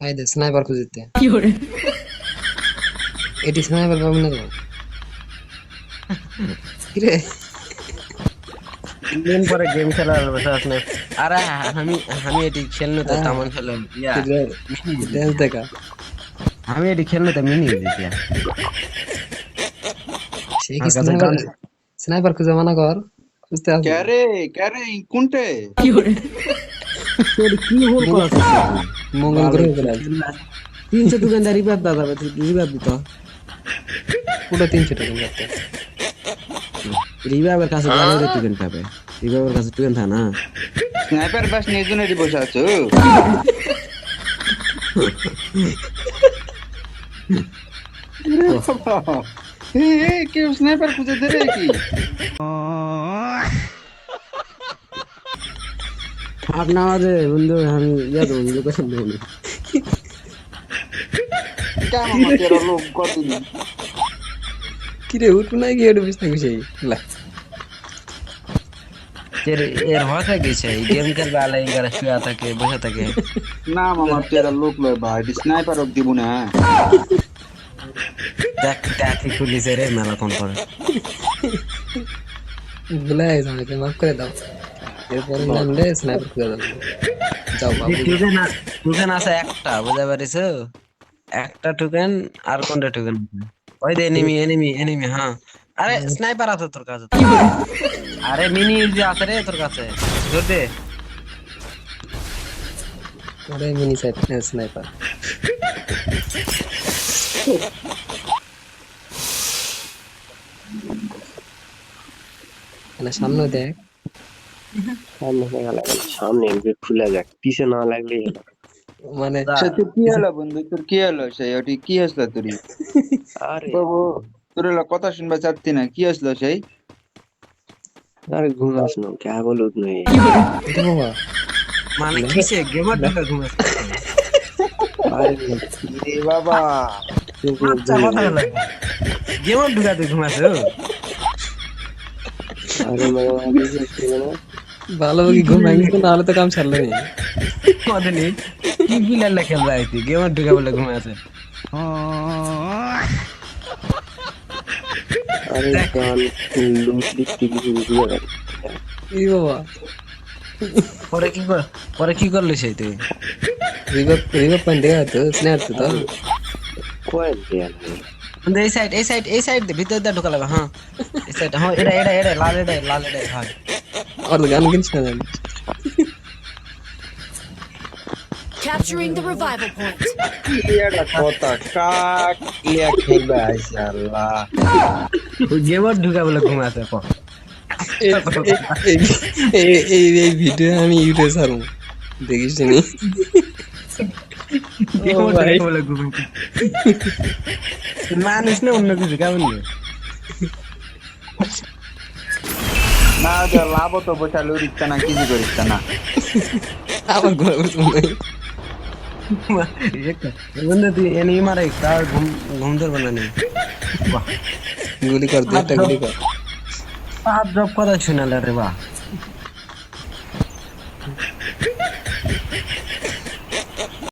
ಹಾಯ್ದು ಸ್ನಾಯ್ಪರ್ ಕುದಿತ್ತೆ এটি স্নাইপার পাবো না তো কিরে? দিন পরে গেম খেলা বসে আসলে আরে আমি আমি এটি খেলনো তো তামন খেলো ড্যান্স দেখা আমি এটি খেলনো তো মিনি দিছি সে কি স্নাইপার স্নাইপার খুঁজে মানা কর। খুঁজতে আসবে ক্যারে ক্যারে কোনটে? কি হল? কি হল? করা মঙ্গল গ্রহ করে তিনশো দোকানদার রিভাইভ দাও যাবে রিভাইভ দিত পুরো তিনশো টাকা করতে রিভাইভের কাছে গেলে টুকেন পাবে রিভাইভের কাছে টুকেন থাকে না স্নাইপার বাস নিয়ে জন্য বসে আছো এ, এ, কেউ স্নাইপার খুঁজে দেবে কি আপনার আমাদের বন্ধু আমি ইয়া দেবো লোকেশন দেবো কিরে? উঠু নাই গিয়ে বিছনা গুছিয়ে লা। এর এর হতে গেছে গেম খেলবে আলাই করে শুয়ে থাকে বসে থাকে। না মামা তেরো লোক লয় ভাই স্নাইপার হোক দিব না। দেখ দেখি খুলিছে রে মেলাক্ষণ করে। ভুলে গেছে আমাকে মাফ করে দাও। এরপরে নামলে স্নাইপার খুঁজে দাও যাও বাবু। টুকেন টুকেন আছে একটা বুঝতে পারিস একটা টুকেন আর কোনটা টুকেন ওই দে এনিমি এনিমি এনিমি হ্যাঁ। আরে স্নাইপার আছে তোর কাছে। আরে মিনি যে আছে রে তোর কাছে। জোর দে। আরে মিনি স্নাইপার। মানে সামনে দেখ। সামনে লাগা লাগে সামনে খুলে যাক পিছে না লাগলে মানে সে তোর কি হলো বন্ধু? তোর কি হলো? সেই ওটি কি আসলো তোর আরে। বাবু তোর হলো কথা শুনবা চাচ্ছি না? কি আসলো সেই? আরে ঘুম আসনো কে বলুক নেই এটা বাবা। মানে কিসে? গেমার ঢুকে ঘুমাচ্ছে আরে বাবা। আচ্ছা গেমার ঢুকাতে ঘুমাচ্ছে আরে ভালো কি ঘুম ভাঙিস না হলে তো কাম ছাড়লো নি। কদিনই কি বিলালে খেল যাইছি গেমার ঢুকে বলে ঘুমাচ্ছে আরে গান লুট কিছু এই বাবা? পরে কি কর পরে কি করলি সেই তুই? রিভার রিভার পয়েন্ট দেখা তো স্ন্যাপ তো। দেয়া এই সাইড এই সাইড এই সাইড ভিতর দিয়ে ঢুকা লাগবে হ্যাঁ। এই সাইড হ্যাঁ এটা এটা এটা লাল এটা লাল এটা হ্যাঁ। কিনছ না জানি Capturing the revival point. কথা কাক ইয়া খেলবে আইসা আল্লাহ গেমার ঢুকা বলে ঘুমাচ্ছে পর এই এই এই ভিডিও আমি ইউটিউবে ছাড়ব। দেখিস নি? মানুষ না অন্য কিছু কেমন? না যা লাভ তো বসালে উড়িচ্ছে না কিছু করিচ্ছে না। আবার ঘুরে বসে মনে বন্ধু তুই এনে মারে তার ঘুম ঘুম ধরবে না নেই গুলি কর দু গুলি কর। পাঁচ জব কথা শুনালে রে বাহ।